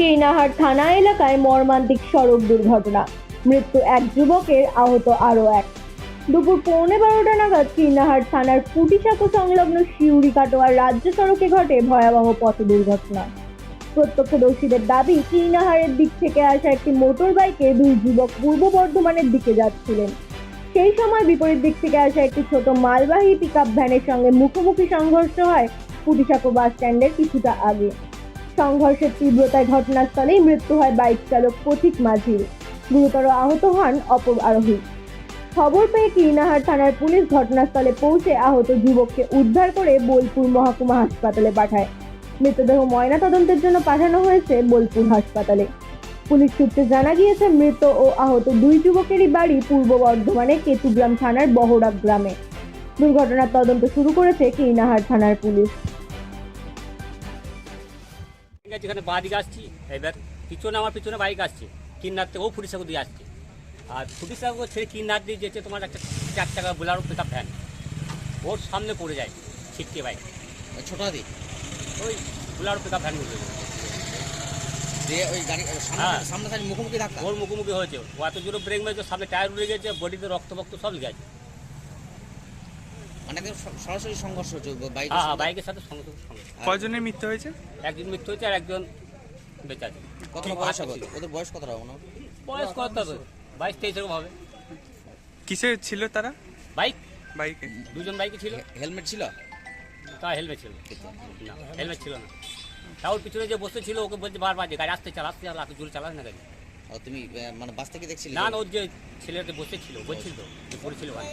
কেইনাহাট থানা এলাকায় মর্মান্তিক সড়ক দুর্ঘটনা। মৃত্যু এক যুবকের, আহত আরও এক। দুপুর পৌনে বারোটা নাগাদ কিন্নাহাট থানার ফুটিসাঁকো সংলগ্ন শিউরি কাটোয়ার রাজ্য সড়কে ঘটে ভয়াবহ পথ দুর্ঘটনা। প্রত্যক্ষদর্শীদের দাবি কিনাহারের দিক থেকে আসা একটি মোটর বাইকে দুই যুবক পূর্ব বর্ধমানের দিকে যাচ্ছিলেন। সেই সময় বিপরীত দিক থেকে আসা একটি ছোট মালবাহী পিকআপ ভ্যানের সঙ্গে মুখোমুখি সংঘর্ষ হয় ফুটিসাঁকো বাস স্ট্যান্ডের কিছুটা আগে। সংঘর্ষের তীব্রতায় ঘটনাস্থলেই মৃত্যু হয় বাইক চালক পথিক মাঝির। গুরুতর আহত হন অপর আরোহী। খবর পেয়ে কিরনাহাট থানার পুলিশ ঘটনাস্থলে পৌঁছে আহত যুবককে উদ্ধার করে বোলপুর মহকুমা হাসপাতালে পাঠায়। মৃতদেহ ময়নাতদন্তের জন্য পাঠানো হয়েছে বোলপুর হাসপাতালে। পুলিশ সূত্রে জানা গিয়েছে, মৃত ও আহত দুই যুবকেরই বাড়ি পূর্ব বর্ধমানে কেতুগ্রাম থানার বহড়া গ্রামে। দুর্ঘটনার তদন্ত শুরু করেছে কিরনাহাট থানার পুলিশ। ঠিক আছে এখানে বাঁ দিকে আসছি। এবার পিছনে আমার পিছনে বাইক আসছে কিন্নার থেকে ও ফুটিসাগর দিয়ে আসছে। আর ফুটিসাগর ছেড়ে কিন্নার দিয়ে যেতে তোমার একটা চার টাকা বোলারো পিক ভ্যান ওর সামনে পড়ে যায় ছিটকে বাইক। ছোট হাতি ওই বোলারো পিক ভ্যান উঠে দিয়ে ওই গাড়ি সামনে হ্যাঁ। সামনে মুখোমুখি ধাক্কা? ওর মুখোমুখি হয়েছে। ও এত জোরে ব্রেক মেরেছে সামনে টায়ার উড়ে গেছে বডিতে রক্ত ফক্ত সব গেছে। মানে সরাসরি সংঘর্ষ হচ্ছে বাইক হ্যাঁ হ্যাঁ বাইকের সাথে সঙ্গে কয়জনের মৃত্যু হয়েছে? একজন মৃত্যু হয়েছে আর একজন বেঁচে আছে। কতটা বয়স হবে ওদের বয়স কতটা হবে না বয়স কত হবে? বাইশ তেইশ এরকম হবে। কিসে ছিল তারা? বাইক? বাইকে। দুজন বাইকে ছিল। হেলমেট ছিল? তা হেলমেট ছিল। না হেলমেট ছিল না। তাও পিছনে যে বসে ছিল ওকে বলছে বারবার যে গাড়ি আসতে চালা আসতে চালা জোরে চালাস না গাড়ি। তুমি মানে বাস থেকে দেখছিলে? না না ওর যে ছেলেটা বসে ছিল বলছিল তো পড়েছিল গাড়ি।